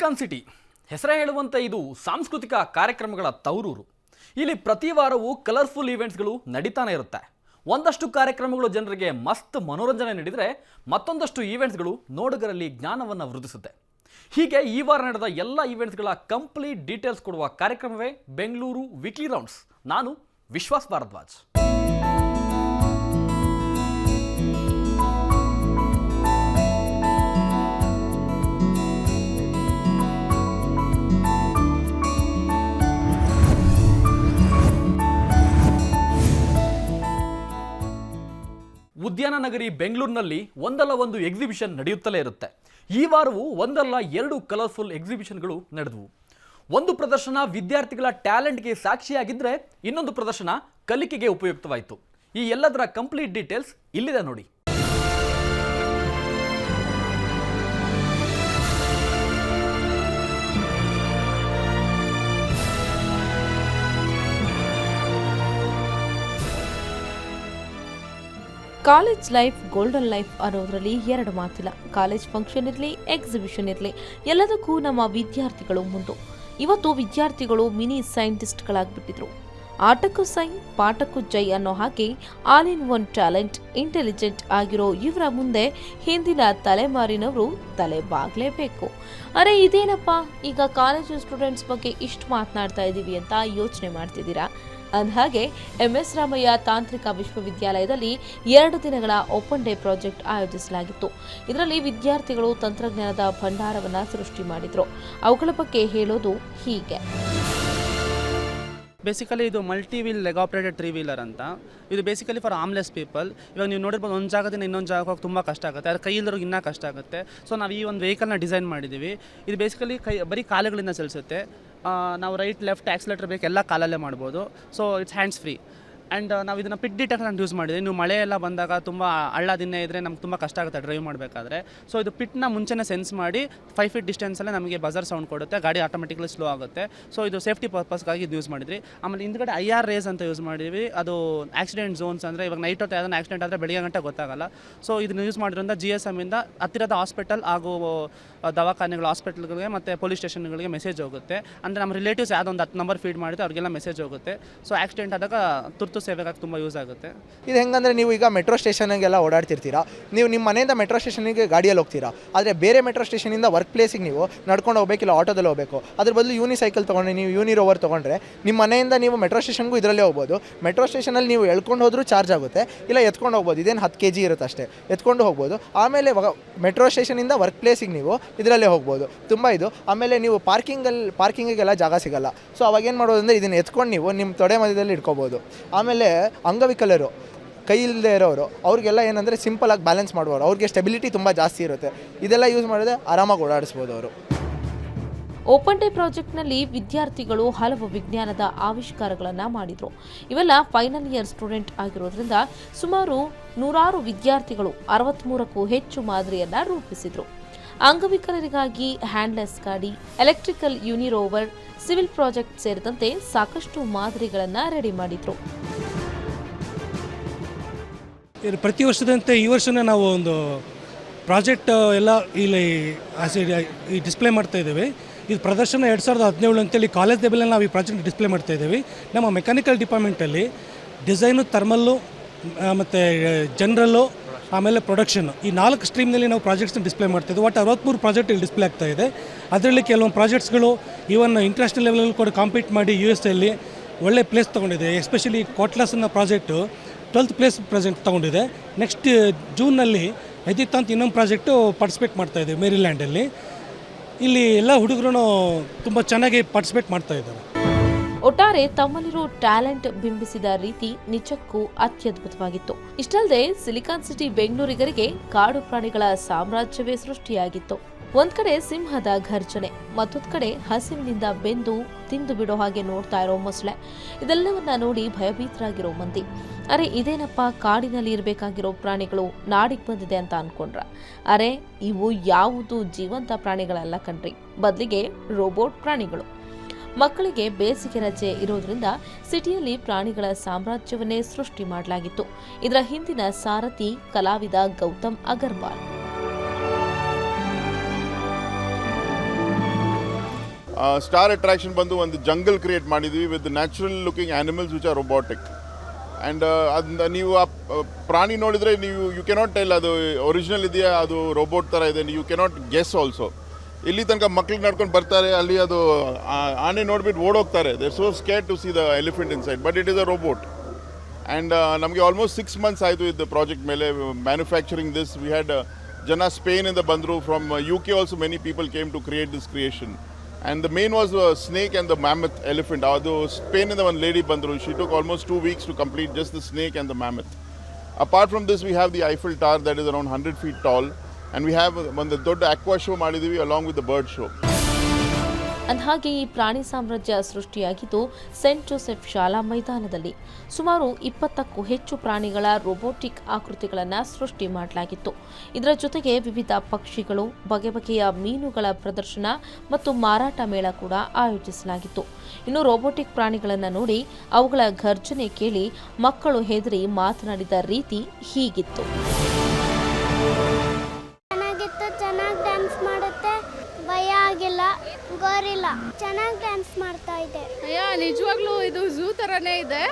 Silicon city ಹೆಸರೇ ಹೇಳುವಂತೆ ಇದು ಸಾಂಸ್ಕೃತಿಕ ಕಾರ್ಯಕ್ರಮಗಳ ತವರೂರು. ಇಲ್ಲಿ ಪ್ರತಿ ವಾರವೂ ಕಲರ್ಫುಲ್ ಈವೆಂಟ್ಸ್ಗಳು ನಡೀತಾನೆ ಇರುತ್ತೆ. ಒಂದಷ್ಟು ಕಾರ್ಯಕ್ರಮಗಳು ಜನರಿಗೆ ಮಸ್ತ್ ಮನೋರಂಜನೆ ನೀಡಿದರೆ ಮತ್ತೊಂದಷ್ಟು ಈವೆಂಟ್ಸ್ಗಳು ನೋಡುಗರಲ್ಲಿ ಜ್ಞಾನವನ್ನು ವೃದ್ಧಿಸುತ್ತೆ. ಹೀಗೆ ಈ ವಾರ ನಡೆದ ಎಲ್ಲ ಈವೆಂಟ್ಸ್ಗಳ ಕಂಪ್ಲೀಟ್ ಡೀಟೇಲ್ಸ್ ಕೊಡುವ ಕಾರ್ಯಕ್ರಮವೇ ಬೆಂಗಳೂರು ವೀಕ್ಲಿ ರೌಂಡ್ಸ್ ನಾನು ವಿಶ್ವಾಸ್ ಭಾರದ್ವಾಜ್. ಉದ್ಯಾನ ನಗರಿ ಬೆಂಗಳೂರಿನಲ್ಲಿ ಒಂದಲ್ಲ ಒಂದು ಎಕ್ಸಿಬಿಷನ್ ನಡೆಯುತ್ತಲೇ ಇರುತ್ತೆ. ಈ ವಾರವೂ ಒಂದಲ್ಲ ಎರಡು ಕಲರ್ಫುಲ್ ಎಕ್ಸಿಬಿಷನ್ಗಳು ನಡೆದವು. ಒಂದು ಪ್ರದರ್ಶನ ವಿದ್ಯಾರ್ಥಿಗಳ ಟ್ಯಾಲೆಂಟ್ಗೆ ಸಾಕ್ಷಿಯಾಗಿದ್ದರೆ ಇನ್ನೊಂದು ಪ್ರದರ್ಶನ ಕಲಿಕೆಗೆ ಉಪಯುಕ್ತವಾಯಿತು. ಈ ಎಲ್ಲದರ ಕಂಪ್ಲೀಟ್ ಡೀಟೇಲ್ಸ್ ಇಲ್ಲಿದೆ ನೋಡಿ. ಕಾಲೇಜ್ ಲೈಫ್ ಗೋಲ್ಡನ್ ಲೈಫ್ ಅನ್ನೋದ್ರಲ್ಲಿ ಎರಡು ಮಾತಿಲ್ಲ. ಕಾಲೇಜ್ ಫಂಕ್ಷನ್ ಇರಲಿ ಎಕ್ಸಿಬಿಷನ್ ಇರಲಿ, ಎಲ್ಲದಕ್ಕೂ ನಮ್ಮ ವಿದ್ಯಾರ್ಥಿಗಳು ಮುಂದು. ಇವತ್ತು ವಿದ್ಯಾರ್ಥಿಗಳು ಮಿನಿ ಸೈಂಟಿಸ್ಟ್ಗಳಾಗ್ಬಿಟ್ಟಿದ್ರು. ಆಟಕ್ಕೂ ಸೈ, ಪಾಠಕ್ಕೂ ಜೈ ಅನ್ನೋ ಹಾಗೆ all in one talent intelligent ಆಗಿರೋ ಇವರ ಮುಂದೆ ಹಿಂದಿನ ತಲೆಮಾರಿನವರು ತಲೆ ಬಾಗಲೇಬೇಕು ಅರೆ, ಇದೇನಪ್ಪ? ಈಗ ಕಾಲೇಜು ಸ್ಟೂಡೆಂಟ್ಸ್ ಬಗ್ಗೆ ಇಷ್ಟು ಮಾತನಾಡ್ತಾ ಇದ್ದೀವಿ ಅಂತ ಯೋಚನೆ ಮಾಡ್ತಿದ್ದೀರಾ? ಅಂದಹಾಗೆ ಎಂಎಸ್ ರಾಮಯ್ಯ ತಾಂತ್ರಿಕ ವಿಶ್ವವಿದ್ಯಾಲಯದಲ್ಲಿ ಎರಡು ದಿನಗಳ ಓಪನ್ ಡೇ ಪ್ರಾಜೆಕ್ಟ್ ಆಯೋಜಿಸಲಾಗಿತ್ತು. ಇದರಲ್ಲಿ ವಿದ್ಯಾರ್ಥಿಗಳು ತಂತ್ರಜ್ಞಾನದ ಭಂಡಾರವನ್ನು ಸೃಷ್ಟಿ ಮಾಡಿದ್ರು. ಅವುಗಳ ಬಗ್ಗೆ ಹೇಳೋದು ಹೀಗೆ. ಬೇಸಿಕಲಿ ಇದು multi wheel leg operated three wheeler ಅಂತ. ಇದು ಬೇಸಿಕಲಿ ಫಾರ್ ಆಮ್ಲೆಸ್ ಪೀಪಲ್ ಇವಾಗ ನೀವು ನೋಡಿರ್ಬೋದು ಒಂದು ಜಾಗದಿಂದ ಇನ್ನೊಂದು ಜಾಗಕ್ಕೆ ಹೋಗಿ ತುಂಬ ಕಷ್ಟ ಆಗುತ್ತೆ. ಅದ್ರ ಕೈಯಿಲ್ಲದ್ರಿಗೆ ಇನ್ನೂ ಕಷ್ಟ ಆಗುತ್ತೆ. ಸೊ ನಾವು ಈ ಒಂದು ವೆಹಿಕಲ್ನ ಡಿಸೈನ್ ಮಾಡಿದ್ದೀವಿ ಇದು ಬೇಸಿಕಲಿ ಕೈ ಬರೀ ಕಾಲುಗಳಿಂದ ಚಲಿಸುತ್ತೆ. ನಾವು ರೈಟ್ ಲೆಫ್ಟ್ ಆಕ್ಸಿಲೇಟರ್ ಬೇಕು ಎಲ್ಲ ಕಾಲಲ್ಲೇ ಮಾಡ್ಬೋದು. So it's hands free and ನಾವು ಇದನ್ನು ಪಿಟ್ ಡಿಟೆಕ್ಟರ್ ಯೂಸ್ ಮಾಡಿದ್ವಿ. ನೀವು ಮಳೆ ಎಲ್ಲ ಬಂದಾಗ ತುಂಬ ಹಳ್ಳ ದಿನ ಇದ್ದರೆ ನಮ್ಗೆ ತುಂಬ ಕಷ್ಟ ಆಗುತ್ತೆ ಡ್ರೈವ್ ಮಾಡಬೇಕಾದ್ರೆ. ಸೊ ಇದು ಪಿಟ್ನ ಮುಂಚೆನೇ ಸೆನ್ಸ್ ಮಾಡಿ ಫೈವ್ ಫೀಟ್ ಡಿಸ್ಟೆನ್ಸಲ್ಲೇ ನಮಗೆ ಬಜರ್ ಸೌಂಡ್ ಕೊಡುತ್ತೆ. ಗಾಡಿ ಆಟೋಮೆಟಿಕ್ಲಿ ಸ್ಲೋ ಆಗುತ್ತೆ. ಸೊ ಇದು ಸೇಫ್ಟಿ ಪರ್ಪಸ್ಗಾಗಿ ಇದು ಯೂಸ್ ಮಾಡಿದ್ರಿ ಆಮೇಲೆ ಹಿಂದ್ಗಡೆ ಐ ಆರ್ ರೇಸ್ ಅಂತ ಯೂಸ್ ಮಾಡಿದ್ವಿ. ಅದು ಆಕ್ಸಿಡೆಂಟ್ ಝೋನ್ಸ್ ಅಂದರೆ ಇವಾಗ ನೈಟ್ ಹೊತ್ತು ಯಾವ್ದಾನ ಆಕ್ಸಿಡೆಂಟ್ ಆದರೆ ಬೆಳಿಗ್ಗೆ ಗಂಟೆ ಗೊತ್ತಾಗಲ್ಲ. ಸೊ ಇದನ್ನು ಯೂಸ್ ಮಾಡಿದ್ರಿಂದ ಜಿ ಎಸ್ ಎಮ್ಮಿಂದ ಹತ್ತಿರದ ಹಾಸ್ಪಿಟಲ್ ಹಾಗೂ ದವಾಖಾನೆಗಳು, ಹಾಸ್ಪಿಟಲ್ಗಳಿಗೆ ಮತ್ತು ಪೊಲೀಸ್ ಸ್ಟೇಷನ್ಗಳಿಗೆ ಮೆಸೇಜ್ ಹೋಗುತ್ತೆ. ಅಂದರೆ ನಮ್ಮ ರಿಲೇಟಿವ್ಸ್ ಯಾವುದೋ ಒಂದು ಹತ್ತು ನಂಬರ್ ಫೀಡ್ ಮಾಡಿದ್ರೆ ಅವ್ರಿಗೆಲ್ಲ ಮೆಸೇಜ್ ಹೋಗುತ್ತೆ. ಸೊ ಆಕ್ಸಿಡೆಂಟ್ ಆದಾಗ ತುರ್ತು ಸೇವೆಗಾಗಿ ತುಂಬ ಯೂಸ್ ಆಗುತ್ತೆ. ಇದು ಹೆಂಗಂದ್ರೆ ನೀವು ಈಗ ಮೆಟ್ರೋ ಸ್ಟೇಷನ್ಗೆಲ್ಲ ಓಡಾಡ್ತಿರ್ತೀರಾ. ನೀವು ನಿಮ್ಮ ಮನೆಯಿಂದ ಮೆಟ್ರೋ ಸ್ಟೇಷನಿಗೆ ಗಾಡಿಯಲ್ಲಿ ಹೋಗ್ತೀರಾ. ಆದರೆ ಬೇರೆ ಮೆಟ್ರೋ ಸ್ಟೇಷನಿಂದ ವರ್ಕ್ ಪ್ಲೇಸಿಗೆ ನೀವು ನಡ್ಕೊಂಡು ಹೋಗ್ಬೇಕಿಲ್ಲ ಆಟೋದಲ್ಲಿ ಹೋಗಬೇಕು. ಅದ್ರ ಬದಲು ಯೂನಿ ಸೈಕಲ್ ತೊಗೊಂಡು ನೀವು ಯೂನಿ ರೋವರ್ ತೊಗೊಂಡ್ರೆ ನಿಮ್ಮ ಮನೆಯಿಂದ ನೀವು ಮೆಟ್ರೋ ಸ್ಟೇಷನ್ಗೂ ಇದರಲ್ಲೇ ಹೋಗ್ಬೋದು. ಮೆಟ್ರೋ ಸ್ಟೇಷನಲ್ಲಿ ನೀವು ಎಳ್ಕೊಂಡು ಹೋದರೂ ಚಾರ್ಜ್ ಆಗುತ್ತೆ. ಇಲ್ಲ ಎತ್ಕೊಂಡು ಹೋಗ್ಬೋದು. ಇದೇನು ಹತ್ತು ಕೆ ಜಿ ಇರುತ್ತೆ ಅಷ್ಟೇ ಎತ್ಕೊಂಡು ಹೋಗ್ಬೋದು. ಆಮೇಲೆ ಮೆಟ್ರೋ ಸ್ಟೇಷನಿಂದ ವರ್ಕ್ ಪ್ಲೇಸಿಗೆ ನೀವು ಇದರಲ್ಲೇ ಹೋಗ್ಬೋದು. ತುಂಬ ಇದು. ಆಮೇಲೆ ನೀವು ಪಾರ್ಕಿಂಗಲ್ಲಿ ಪಾರ್ಕಿಂಗಿಗೆಲ್ಲ ಜಾಗ ಸಿಗಲ್ಲ. ಸೊ ಅವಾಗ ಏನು ಮಾಡೋದು ಅಂದರೆ ಇದನ್ನು ಎತ್ಕೊಂಡು ನೀವು ನಿಮ್ಮ ತೊಡೆ ಮಧ್ಯದಲ್ಲಿ ಇಟ್ಕೋಬೋದು. ಆಮೇಲೆ ಅಂಗವಿಕಲರು, ಕೈ ಇಲ್ಲದೆ ಇರೋರು, ಅವ್ರಿಗೆಲ್ಲ ಏನಂದರೆ ಸಿಂಪಲಾಗಿ ಬ್ಯಾಲೆನ್ಸ್ ಮಾಡುವವರು. ಅವ್ರಿಗೆ ಸ್ಟೆಬಿಲಿಟಿ ತುಂಬ ಜಾಸ್ತಿ ಇರುತ್ತೆ. ಇದೆಲ್ಲ ಯೂಸ್ ಮಾಡಿದ್ರೆ ಆರಾಮಾಗಿ ಓಡಾಡಿಸ್ಬೋದು ಅವರು. ಓಪನ್ ಡೇ ಪ್ರಾಜೆಕ್ಟ್ನಲ್ಲಿ ವಿದ್ಯಾರ್ಥಿಗಳು ಹಲವು ವಿಜ್ಞಾನದ ಆವಿಷ್ಕಾರಗಳನ್ನು ಮಾಡಿದರು. ಇವೆಲ್ಲ ಫೈನಲ್ ಇಯರ್ ಸ್ಟೂಡೆಂಟ್ ಆಗಿರೋದ್ರಿಂದ ಸುಮಾರು ನೂರಾರು ವಿದ್ಯಾರ್ಥಿಗಳು ಅರವತ್ತ್ಮೂರಕ್ಕೂ ಹೆಚ್ಚು ಮಾದರಿಯನ್ನು ರೂಪಿಸಿದರು. ಅಂಗವಿಕಲರಿಗಾಗಿ ಹ್ಯಾಂಡ್ಲೆಸ್ ಗಾಡಿ, ಎಲೆಕ್ಟ್ರಿಕಲ್ ಯೂನಿರೋವರ್, ಸಿವಿಲ್ ಪ್ರಾಜೆಕ್ಟ್ ಸೇರಿದಂತೆ ಸಾಕಷ್ಟು ಮಾದರಿಗಳನ್ನು ರೆಡಿ ಮಾಡಿದ್ರು. ಪ್ರತಿ ವರ್ಷದಂತೆ ಈ ವರ್ಷನೇ ನಾವು ಒಂದು ಪ್ರಾಜೆಕ್ಟ್ ಎಲ್ಲ ಇಲ್ಲಿ ಈ ಡಿಸ್ಪ್ಲೇ ಮಾಡ್ತಾ ಇದ್ದೇವೆ. ಇದು ಪ್ರದರ್ಶನ ಎರಡು ಸಾವಿರದ ಹದಿನೇಳು ಅಂತೇಳಿ ಕಾಲೇಜ್ ಲೆವೆಲಲ್ಲಿ ನಾವು ಈ ಪ್ರಾಜೆಕ್ಟ್ ಡಿಸ್ಪ್ಲೇ ಮಾಡ್ತಾ ಇದ್ದೇವೆ. ನಮ್ಮ ಮೆಕ್ಯಾನಿಕಲ್ ಡಿಪಾರ್ಟ್ಮೆಂಟಲ್ಲಿ ಡಿಸೈನು ಥರ್ಮಲ್ಲು ಮತ್ತು ಜನರಲ್ಲು ಆಮೇಲೆ ಪ್ರೊಡಕ್ಷನ್ ಈ ನಾಲ್ಕು ಸ್ಟ್ರೀಮ್ನಲ್ಲಿ ನಾವು ಪ್ರಾಜೆಕ್ಟ್ಸ್ನ ಡಿಸ್ಪ್ಲೇ ಮಾಡ್ತಾ ಇದ್ದೀವಿ ಒಟ್ಟು ಅರವತ್ತ್ಮೂರು ಪ್ರಾಜೆಕ್ಟ್ ಇಲ್ಲಿ ಡಿಸ್ಪ್ಲೇ ಆಗ್ತಾ ಇದೆ. ಅದರಲ್ಲಿ ಕೆಲವೊಂದು ಪ್ರಾಜೆಕ್ಟ್ಸ್ಗಳು ಈವನ್ ಇಂಟರ್ನ್ಯಾಷನಲ್ ಲೆವೆಲಲ್ಲಿ ಕೂಡ ಕಾಂಪೀಟ್ ಮಾಡಿ ಯು ಎಸ್ ಎಲ್ಲಿ ಒಳ್ಳೆ ಪ್ಲೇಸ್ ತೊಗೊಂಡಿದೆ. ಎಸ್ಪೆಷಲಿ ಅನ್ನೋ ಪ್ರಾಜೆಕ್ಟು ಟ್ವೆಲ್ತ್ ಪ್ಲೇಸ್ ಪ್ರೆಸೆಂಟ್ ತೊಗೊಂಡಿದೆ. ನೆಕ್ಸ್ಟ್ ಜೂನಲ್ಲಿ ಐದಿತ್ತು ಅಂತ ಇನ್ನೊಂದು ಪ್ರಾಜೆಕ್ಟು ಪಾರ್ಟಿಸಿಪೇಟ್ ಮಾಡ್ತಾ ಇದ್ದೀವಿ ಮೇರಿಲ್ಯಾಂಡಲ್ಲಿ ಇಲ್ಲಿ ಎಲ್ಲ ಹುಡುಗರು ತುಂಬ ಚೆನ್ನಾಗಿ ಪಾರ್ಟಿಸಿಪೇಟ್ ಮಾಡ್ತಾ ಇದ್ದಾರೆ. ಒಟ್ಟಾರೆ ತಮ್ಮಲ್ಲಿರೋ ಟ್ಯಾಲೆಂಟ್ ಬಿಂಬಿಸಿದ ರೀತಿ ನಿಜಕ್ಕೂ ಅತ್ಯದ್ಭುತವಾಗಿತ್ತು. ಇಷ್ಟಲ್ಲದೆ ಸಿಲಿಕಾನ್ ಸಿಟಿ ಬೆಂಗಳೂರಿಗರಿಗೆ ಕಾಡು ಪ್ರಾಣಿಗಳ ಸಾಮ್ರಾಜ್ಯವೇ ಸೃಷ್ಟಿಯಾಗಿತ್ತು. ಒಂದ್ ಕಡೆ ಸಿಂಹದ ಘರ್ಜನೆ ಮತ್ತೊಂದ್ ಕಡೆ ಹಸಿವಿನಿಂದ ಬೆಂದು ತಿಂದು ಬಿಡೋ ಹಾಗೆ ನೋಡ್ತಾ ಇರೋ ಮೊಸಳೆ. ಇದೆಲ್ಲವನ್ನ ನೋಡಿ ಭಯಭೀತರಾಗಿರೋ ಮಂದಿ. ಅರೆ, ಇದೇನಪ್ಪ ಕಾಡಿನಲ್ಲಿ ಇರಬೇಕಾಗಿರೋ ಪ್ರಾಣಿಗಳು ನಾಡಿಗೆ ಬಂದಿದೆ ಅಂತ ಅನ್ಕೊಂಡ್ರ. ಅರೆ, ಇವು ಯಾವುದು ಜೀವಂತ ಪ್ರಾಣಿಗಳಲ್ಲ ಕಣ್ರಿ. ಬದಲಿಗೆ ರೋಬೋಟ್ ಪ್ರಾಣಿಗಳು. ಮಕ್ಕಳಿಗೆ ಬೇಸಿಗೆ ರಜೆ ಇರೋದ್ರಿಂದ ಸಿಟಿಯಲ್ಲಿ ಪ್ರಾಣಿಗಳ ಸಾಮ್ರಾಜ್ಯವನ್ನೇ ಸೃಷ್ಟಿ ಮಾಡಲಾಗಿತ್ತು. ಇದರ ಹಿಂದಿನ ಸಾರಥಿ ಕಲಾವಿದ ಗೌತಮ್ ಅಗರ್ವಾಲ್. ಸ್ಟಾರ್ ಅಟ್ರಾಕ್ಷನ್ ಬಂದು ಒಂದು ಜಂಗಲ್ ಕ್ರಿಯೇಟ್ ಮಾಡಿದ್ವಿ with natural looking animals which are robotic and ಅದನ್ನ ನೀವು ಆ ಪ್ರಾಣಿ ನೋಡಿದರೆ ನೀವು ಯು ಕೆನಾಟ್ ಟೆಲ್ ಅದು ಒರಿಜಿನಲ್ ಇದೆಯಾ, ಅದು ರೋಬೋಟ್ ಥರ ಇದೆ ಯು ಕೆನಾಟ್ ಗೆಸ್ ಆಲ್ಸೋ ಇಲ್ಲಿ ತನಕ ಮಕ್ಳಿಗೆ ನಡ್ಕೊಂಡು ಬರ್ತಾರೆ, ಅಲ್ಲಿ ಅದು ಆನೆ ನೋಡ್ಬಿಟ್ಟು ಓಡೋಗ್ತಾರೆ. They so scared to see the elephant inside but it is a robot and ನಮಗೆ ಆಲ್ಮೋಸ್ಟ್ ಸಿಕ್ಸ್ ಮಂತ್ಸ್ ಆಯಿತು ಇದು ಪ್ರಾಜೆಕ್ಟ್ ಮೇಲೆ ಮ್ಯಾನುಫ್ಯಾಕ್ಚರಿಂಗ್ ದಿಸ್ ವಿ ಹ್ಯಾಡ್ ಜನ ಸ್ಪೇನಿಂದ ಬಂದರು. From U K also many people came to create this creation and the main was snake and the mammoth elephant ಅದು ಸ್ಪೇನಿಂದ ಒಂದು ಲೇಡಿ ಬಂದರು. She took almost two weeks to complete just the snake and the mammoth apart from this we have the Eiffel tower that is around hundred feet tall and we have ಒಂದು ದೊಡ್ಡ aqua show ಮಾಡಿದ್ದೀವಿ along with the bird show ಅಂದಹಾಗೆ ಈ ಪ್ರಾಣಿ ಸಾಮ್ರಾಜ್ಯ ಸೃಷ್ಟಿಯಾಗಿದ್ದು Saint Joseph ಶಾಲಾ ಮೈದಾನದಲ್ಲಿ. ಸುಮಾರು ಇಪ್ಪತ್ತಕ್ಕೂ ಹೆಚ್ಚು ಪ್ರಾಣಿಗಳ ರೋಬೋಟಿಕ್ ಆಕೃತಿಗಳನ್ನು ಸೃಷ್ಟಿ ಮಾಡಲಾಗಿತ್ತು. ಇದರ ಜೊತೆಗೆ ವಿವಿಧ ಪಕ್ಷಿಗಳು, ಬಗೆ ಬಗೆಯ ಮೀನುಗಳ ಪ್ರದರ್ಶನ ಮತ್ತು ಮಾರಾಟ ಮೇಳ ಕೂಡ ಆಯೋಜಿಸಲಾಗಿತ್ತು. ಇನ್ನು ರೋಬೋಟಿಕ್ ಪ್ರಾಣಿಗಳನ್ನು ನೋಡಿ ಅವುಗಳ ಘರ್ಜನೆ ಕೇಳಿ ಮಕ್ಕಳು ಹೆದರಿ ಮಾತನಾಡಿದ ರೀತಿ ಹೀಗಿತ್ತು. ಚೆನ್ನಾಗಿ ಡ್ಯಾನ್ಸ್ ಮಾಡ್ತಾ ಇದೆ. ಅಯ್ಯ ನಿಜವಾಗ್ಲೂ ಇದು ಝೂ ಥರನೇ ಇದೆ.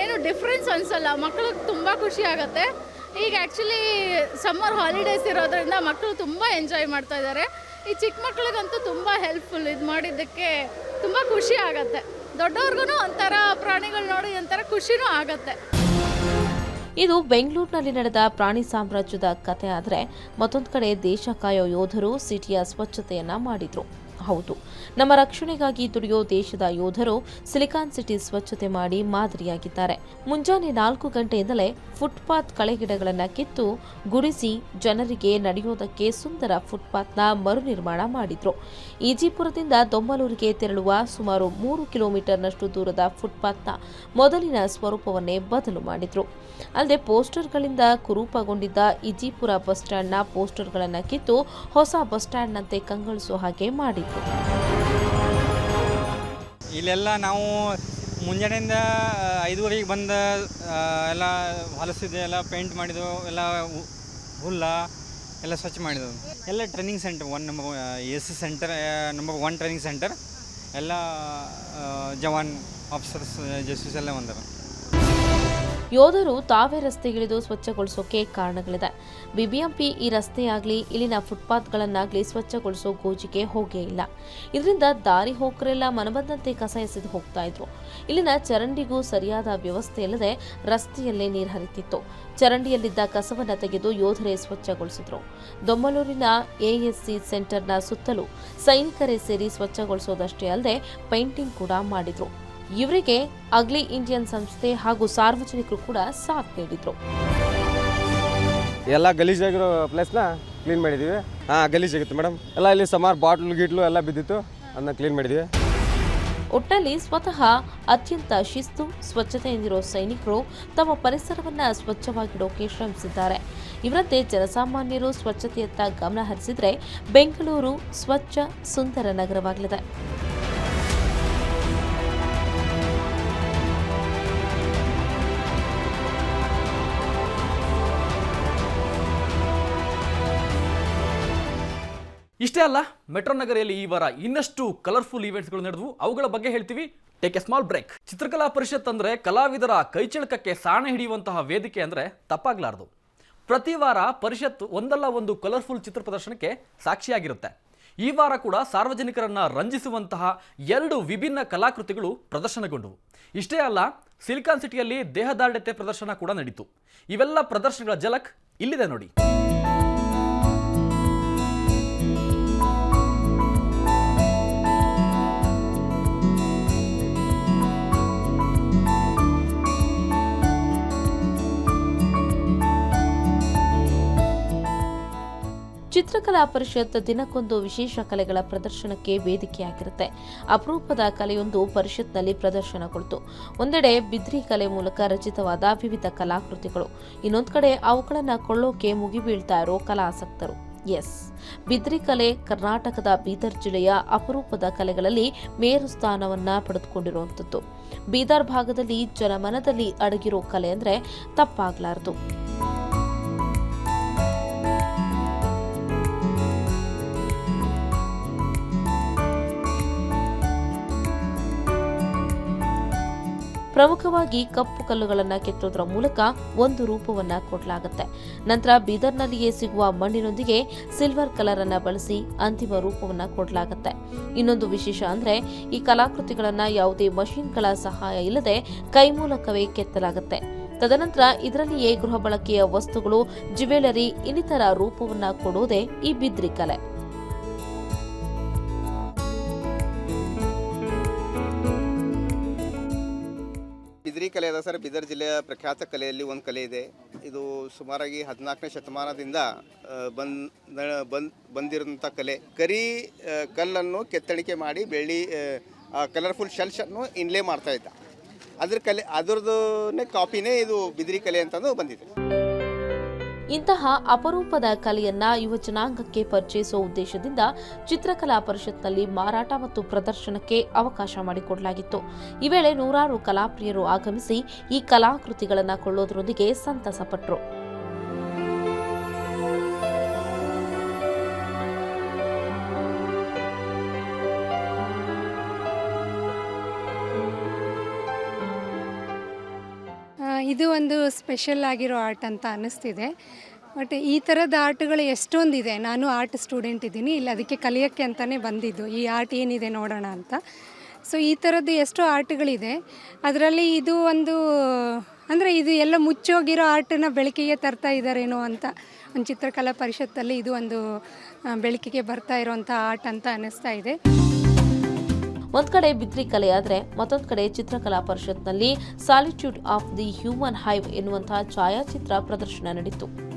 ಏನು ಡಿಫ್ರೆನ್ಸ್ ಅನಿಸಲ್ಲ. ಮಕ್ಕಳಿಗೆ ತುಂಬ ಖುಷಿ ಆಗುತ್ತೆ. ಈಗ ಆ್ಯಕ್ಚುಲಿ ಸಮ್ಮರ್ ಹಾಲಿಡೇಸ್ ಇರೋದ್ರಿಂದ ಮಕ್ಕಳು ತುಂಬ ಎಂಜಾಯ್ ಮಾಡ್ತಾ ಇದ್ದಾರೆ ಈ ಚಿಕ್ಕ ಮಕ್ಳಿಗಂತೂ ತುಂಬ ಹೆಲ್ಪ್ಫುಲ್ ಇದು ಮಾಡಿದ್ದಕ್ಕೆ ತುಂಬ ಖುಷಿ ಆಗುತ್ತೆ. ದೊಡ್ಡವ್ರಿಗೂ ಒಂಥರ ಪ್ರಾಣಿಗಳು ನೋಡಿ ಒಂಥರ ಖುಷಿನೂ ಆಗುತ್ತೆ. ಇದು ಬೆಂಗಳೂರಿನಲ್ಲಿ ನಡೆದ ಪ್ರಾಣಿ ಸಾಮ್ರಾಜ್ಯದ ಕಥೆ ಆದರೆ ಮತ್ತೊಂದು ಕಡೆ ದೇಶ ಕಾಯೋ ಯೋಧರು ಸಿಟಿಯ ಸ್ವಚ್ಛತೆಯನ್ನ ಮಾಡಿದ್ರು. ಹೌದು. ನಮ್ಮ ರಕ್ಷಣೆಗಾಗಿ ದುಡಿಯೋ ದೇಶದ ಯೋಧರು ಸಿಲಿಕಾನ್ ಸಿಟಿ ಸ್ವಚ್ಛತೆ ಮಾಡಿ ಮಾದರಿಯಾಗಿದ್ದಾರೆ. ಮುಂಜಾನೆ ನಾಲ್ಕು ಗಂಟೆಯಿಂದಲೇ ಫುಟ್ಪಾತ್ ಕಳೆಗಿಡಗಳನ್ನು ಕಿತ್ತು ಗುಡಿಸಿ ಜನರಿಗೆ ನಡೆಯೋದಕ್ಕೆ ಸುಂದರ ಫುಟ್ಪಾತ್ನ ಮರು ನಿರ್ಮಾಣ ಮಾಡಿದ್ರು. ಈಜಿಪುರದಿಂದ ದೊಮ್ಮಲೂರಿಗೆ ತೆರಳುವ ಸುಮಾರು ಮೂರು ಕಿಲೋಮೀಟರ್ನಷ್ಟು ದೂರದ ಫುಟ್ಪಾತ್ನ ಮೊದಲಿನ ಸ್ವರೂಪವನ್ನೇ ಬದಲು ಮಾಡಿದ್ರು. ಅಲ್ಲದೆ ಪೋಸ್ಟರ್ಗಳಿಂದ ಕುರೂಪಗೊಂಡಿದ್ದ ಇಜಿಪುರ ಬಸ್ ಸ್ಟ್ಯಾಂಡ್ನ ಪೋಸ್ಟರ್ಗಳನ್ನು ಕಿತ್ತು ಹೊಸ ಬಸ್ ಸ್ಟ್ಯಾಂಡ್ನಂತೆ ಕಂಗೊಳಿಸೋ ಹಾಗೆ ಮಾಡಿದ್ರು. ಇಲ್ಲೆಲ್ಲ ನಾವು ಮುಂಜಾನೆಯಿಂದ ಐದುವರೆಗೆ ಬಂದ ಎಲ್ಲ ಹೊಲಸಿದ್ದು ಎಲ್ಲ ಪೇಂಟ್ ಮಾಡಿದ್ದು, ಎಲ್ಲ ಹುಲ್ಲ ಎಲ್ಲ ಸ್ವಚ್ಛ ಮಾಡಿದೆವು ಎಲ್ಲ training centre one number S centre number one training centre ಎಲ್ಲ ಜವಾನ್ ಆಫೀಸರ್ಸ್ ಜಸ್ಟಿಸ್ ಎಲ್ಲ ಬಂದರು. ಯೋಧರು ತಾವೇ ರಸ್ತೆಗಿಳಿದು ಸ್ವಚ್ಛಗೊಳಿಸೋಕೆ ಕಾರಣಗಳಿದೆ. ಬಿಬಿಎಂಪಿ ಈ ರಸ್ತೆಯಾಗಲಿ, ಇಲ್ಲಿನ ಫುಟ್ಪಾತ್ಗಳನ್ನಾಗಲಿ ಸ್ವಚ್ಛಗೊಳಿಸೋ ಗೋಜಿಗೆ ಹೋಗೇ ಇಲ್ಲ. ಇದರಿಂದ ದಾರಿ ಹೋಕರೆಲ್ಲ ಮನಬಂದಂತೆ ಕಸ ಎಸೆದು ಹೋಗ್ತಾ ಇದ್ರು. ಇಲ್ಲಿನ ಚರಂಡಿಗೂ ಸರಿಯಾದ ವ್ಯವಸ್ಥೆ ಇಲ್ಲದೆ ರಸ್ತೆಯಲ್ಲೇ ನೀರು ಹರಿತಿತ್ತು. ಚರಂಡಿಯಲ್ಲಿದ್ದ ಕಸವನ್ನು ತೆಗೆದು ಯೋಧರೇ ಸ್ವಚ್ಛಗೊಳಿಸಿದ್ರು. ದೊಮ್ಮಲೂರಿನ ಎಎಸ್ಸಿ ಸೆಂಟರ್ನ ಸುತ್ತಲೂ ಸೈನಿಕರೇ ಸೇರಿ ಸ್ವಚ್ಛಗೊಳಿಸೋದಷ್ಟೇ ಅಲ್ಲದೆ ಪೇಂಟಿಂಗ್ ಕೂಡ ಮಾಡಿದ್ರು. ಇವರಿಗೆ ಅಗ್ಲಿ ಇಂಡಿಯನ್ ಸಂಸ್ಥೆ ಹಾಗೂ ಸಾರ್ವಜನಿಕರು ಕೂಡ ಸಾಥ್ ನೀಡಿದ್ರು. ಎಲ್ಲ ಗಲೀಜಾಗಿರೋ ಪ್ಲೇಸ್ನ ಕ್ಲೀನ್ ಮಾಡಿದ್ದೀವಿ ಹಾಂ ಗಲೀಜಾಗಿತ್ತು ಮೇಡಮ್ ಎಲ್ಲ ಇಲ್ಲಿ ಸುಮಾರು ಬಾಟ್ಲು ಗಿಟ್ಲು ಎಲ್ಲ ಬಿದ್ದಿತ್ತು. ಅದನ್ನ ಕ್ಲೀನ್ ಮಾಡಿದ್ದೀವಿ ಒಟ್ಟಲ್ಲಿ ಸ್ವತಃ ಅತ್ಯಂತ ಶಿಸ್ತು ಸ್ವಚ್ಛತೆಯಿಂದಿರೋ ಸೈನಿಕರು ತಮ್ಮ ಪರಿಸರವನ್ನ ಸ್ವಚ್ಛವಾಗಿಡೋಕೆ ಶ್ರಮಿಸಿದ್ದಾರೆ. ಇವರಂತೆ ಜನಸಾಮಾನ್ಯರು ಸ್ವಚ್ಛತೆಯತ್ತ ಗಮನ ಹರಿಸಿದ್ರೆ ಬೆಂಗಳೂರು ಸ್ವಚ್ಛ ಸುಂದರ ನಗರವಾಗಲಿದೆ. ಇಷ್ಟೇ ಅಲ್ಲ ಮೆಟ್ರೋ ನಗರಿಯಲ್ಲಿ ಈ ವಾರ ಇನ್ನಷ್ಟು ಕಲರ್ಫುಲ್ ಈವೆಂಟ್ಸ್ಗಳು ನಡೆದವು. ಅವುಗಳ ಬಗ್ಗೆ ಹೇಳ್ತೀವಿ. ಟೇಕ್ ಎ ಸ್ಮಾಲ್ ಬ್ರೇಕ್ ಚಿತ್ರಕಲಾ ಪರಿಷತ್ ಅಂದ್ರೆ ಕಲಾವಿದರ ಕೈಚಳಕಕ್ಕೆ ಸಾಣೆ ಹಿಡಿಯುವಂತಹ ವೇದಿಕೆ ಅಂದ್ರೆ ತಪ್ಪಾಗ್ಲಾರ್ದು. ಪ್ರತಿ ವಾರ ಪರಿಷತ್ ಒಂದಲ್ಲ ಒಂದು ಕಲರ್ಫುಲ್ ಚಿತ್ರ ಪ್ರದರ್ಶನಕ್ಕೆ ಸಾಕ್ಷಿಯಾಗಿರುತ್ತೆ. ಈ ವಾರ ಕೂಡ ಸಾರ್ವಜನಿಕರನ್ನ ರಂಜಿಸುವಂತಹ ಎರಡು ವಿಭಿನ್ನ ಕಲಾಕೃತಿಗಳು ಪ್ರದರ್ಶನಗೊಂಡವು. ಇಷ್ಟೇ ಅಲ್ಲ ಸಿಲಿಕಾನ್ ಸಿಟಿಯಲ್ಲಿ ದೇಹದಾರ್ಢ್ಯತೆ ಪ್ರದರ್ಶನ ಕೂಡ ನಡೀತು. ಇವೆಲ್ಲ ಪ್ರದರ್ಶನಗಳ ಜಲಕ್ ಇಲ್ಲಿದೆ ನೋಡಿ. ಚಿತ್ರಕಲಾ ಪರಿಷತ್ ದಿನಕ್ಕೊಂದು ವಿಶೇಷ ಕಲೆಗಳ ಪ್ರದರ್ಶನಕ್ಕೆ ವೇದಿಕೆಯಾಗಿರುತ್ತೆ. ಅಪರೂಪದ ಕಲೆಯೊಂದು ಪರಿಷತ್ನಲ್ಲಿ ಪ್ರದರ್ಶನಗೊಳ್ತು. ಒಂದೆಡೆ ಬಿದ್ರಿ ಕಲೆ ಮೂಲಕ ರಚಿತವಾದ ವಿವಿಧ ಕಲಾಕೃತಿಗಳು. ಇನ್ನೊಂದು ಕಡೆ ಅವುಗಳನ್ನು ಕೊಳ್ಳೋಕೆ ಮುಗಿಬೀಳ್ತಾ ಇರೋ ಕಲಾಸಕ್ತರು. ಎಸ್. ಬಿದ್ರಿ ಕಲೆ ಕರ್ನಾಟಕದ ಬೀದರ್ ಜಿಲ್ಲೆಯ ಅಪರೂಪದ ಕಲೆಗಳಲ್ಲಿ ಮೇರು ಸ್ಥಾನವನ್ನ ಪಡೆದುಕೊಂಡಿರುವಂಥದ್ದು. ಬೀದರ್ ಭಾಗದಲ್ಲಿ ಜನಮನದಲ್ಲಿ ಅಡಗಿರೋ ಕಲೆ ಅಂದ್ರೆ ತಪ್ಪಾಗ್ಲಾರ್ದು. ಪ್ರಮುಖವಾಗಿ ಕಪ್ಪು ಕಲ್ಲುಗಳನ್ನು ಕೆತ್ತೋದ್ರ ಮೂಲಕ ಒಂದು ರೂಪವನ್ನ ಕೊಡಲಾಗುತ್ತೆ. ನಂತರ ಬೀದರ್ನಲ್ಲಿಯೇ ಸಿಗುವ ಮಣ್ಣಿನೊಂದಿಗೆ ಸಿಲ್ವರ್ ಕಲರ್ ಅನ್ನ ಬಳಸಿ ಅಂತಿಮ ರೂಪವನ್ನ ಕೊಡಲಾಗುತ್ತೆ. ಇನ್ನೊಂದು ವಿಶೇಷ ಅಂದ್ರೆ ಈ ಕಲಾಕೃತಿಗಳನ್ನ ಯಾವುದೇ ಮಷಿನ್ಗಳ ಸಹಾಯ ಇಲ್ಲದೆ ಕೈ ಮೂಲಕವೇ ಕೆತ್ತಲಾಗುತ್ತೆ. ತದನಂತರ ಇದರಲ್ಲಿಯೇ ಗೃಹ ಬಳಕೆಯ ವಸ್ತುಗಳು, ಜ್ಯುವೆಲರಿ, ಇನ್ನಿತರ ರೂಪವನ್ನ ಕೊಡುವುದೇ ಈ ಬಿದ್ರಿ ಕಲೆ. ಕಲೆ ಅದ ಸರ್. ಬೀದರ್ ಜಿಲ್ಲೆಯ ಪ್ರಖ್ಯಾತ ಕಲೆಯಲ್ಲಿ ಒಂದು ಕಲೆ ಇದೆ. ಇದು ಸುಮಾರಾಗಿ ಹದಿನಾಲ್ಕನೇ ಶತಮಾನದಿಂದ ಬಂದ್ ಬಂದ ಬಂದ್ ಬಂದಿರೋಂಥ ಕಲೆ. ಕರಿ ಕಲ್ಲನ್ನು ಕೆತ್ತಣಿಕೆ ಮಾಡಿ ಬೆಳ್ಳಿ ಕಲರ್ಫುಲ್ ಶೆಲ್ಸನ್ನು ಇನ್ಲೇ ಮಾಡ್ತಾ ಇದ್ದ. ಅದ್ರ ಕಲೆ ಅದ್ರದ್ದು ಕಾಪಿನೇ ಇದು ಬಿದಿರಿ ಕಲೆ ಅಂತಂದು ಬಂದಿದೆ. ಇಂತಹ ಅಪರೂಪದ ಕಲೆಯನ್ನ ಯುವ ಜನಾಂಗಕ್ಕೆ ಪರಿಚಯಿಸುವ ಉದ್ದೇಶದಿಂದ ಚಿತ್ರಕಲಾ ಪರಿಷತ್ನಲ್ಲಿ ಮಾರಾಟ ಮತ್ತು ಪ್ರದರ್ಶನಕ್ಕೆ ಅವಕಾಶ ಮಾಡಿಕೊಡಲಾಗಿತ್ತು. ಈ ವೇಳೆ ನೂರಾರು ಕಲಾಪ್ರಿಯರು ಆಗಮಿಸಿ ಈ ಕಲಾಕೃತಿಗಳನ್ನು ಕೊಳ್ಳೋದರೊಂದಿಗೆ ಸಂತಸಪಟ್ಟರು ಇದು ಒಂದು ಸ್ಪೆಷಲ್ ಆಗಿರೋ ಆರ್ಟ್ ಅಂತ ಅನ್ನಿಸ್ತಿದೆ. ಬಟ್ ಈ ಥರದ ಆರ್ಟ್ಗಳು ಎಷ್ಟೊಂದಿದೆ? ನಾನು ಆರ್ಟ್ ಸ್ಟೂಡೆಂಟ್ ಇದ್ದೀನಿ, ಇಲ್ಲಿ ಅದಕ್ಕೆ ಕಲಿಯೋಕ್ಕೆ ಅಂತಲೇ ಬಂದಿದ್ದು, ಈ ಆರ್ಟ್ ಏನಿದೆ ನೋಡೋಣ ಅಂತ. ಸೊ ಈ ಥರದ್ದು ಎಷ್ಟೋ ಆರ್ಟ್ಗಳಿದೆ ಅದರಲ್ಲಿ ಇದು ಒಂದು, ಅಂದರೆ ಇದು ಎಲ್ಲ ಮುಚ್ಚೋಗಿರೋ ಆರ್ಟನ್ನ ಬೆಳಕಿಗೆ ತರ್ತಾ ಇದ್ದಾರೇನೋ ಅಂತ, ಒಂದು ಚಿತ್ರಕಲಾ ಪರಿಷತ್ತಲ್ಲಿ ಇದು ಒಂದು ಬೆಳಕಿಗೆ ಬರ್ತಾ ಇರೋವಂಥ ಆರ್ಟ್ ಅಂತ ಅನ್ನಿಸ್ತಾ ಇದೆ. ಒಂದ್ ಕಡೆ ಬಿದ್ರಿ ಕಲೆಯಾದ್ರೆ ಮತ್ತೊಂದ್ ಕಡೆ ಚಿತ್ರಕಲಾ ಪರಿಷತ್ನಲ್ಲಿ solitude of the human hive ಎನ್ನುವಂತಹ ಛಾಯಾಚಿತ್ರ ಪ್ರದರ್ಶನ ನಡೆಯಿತು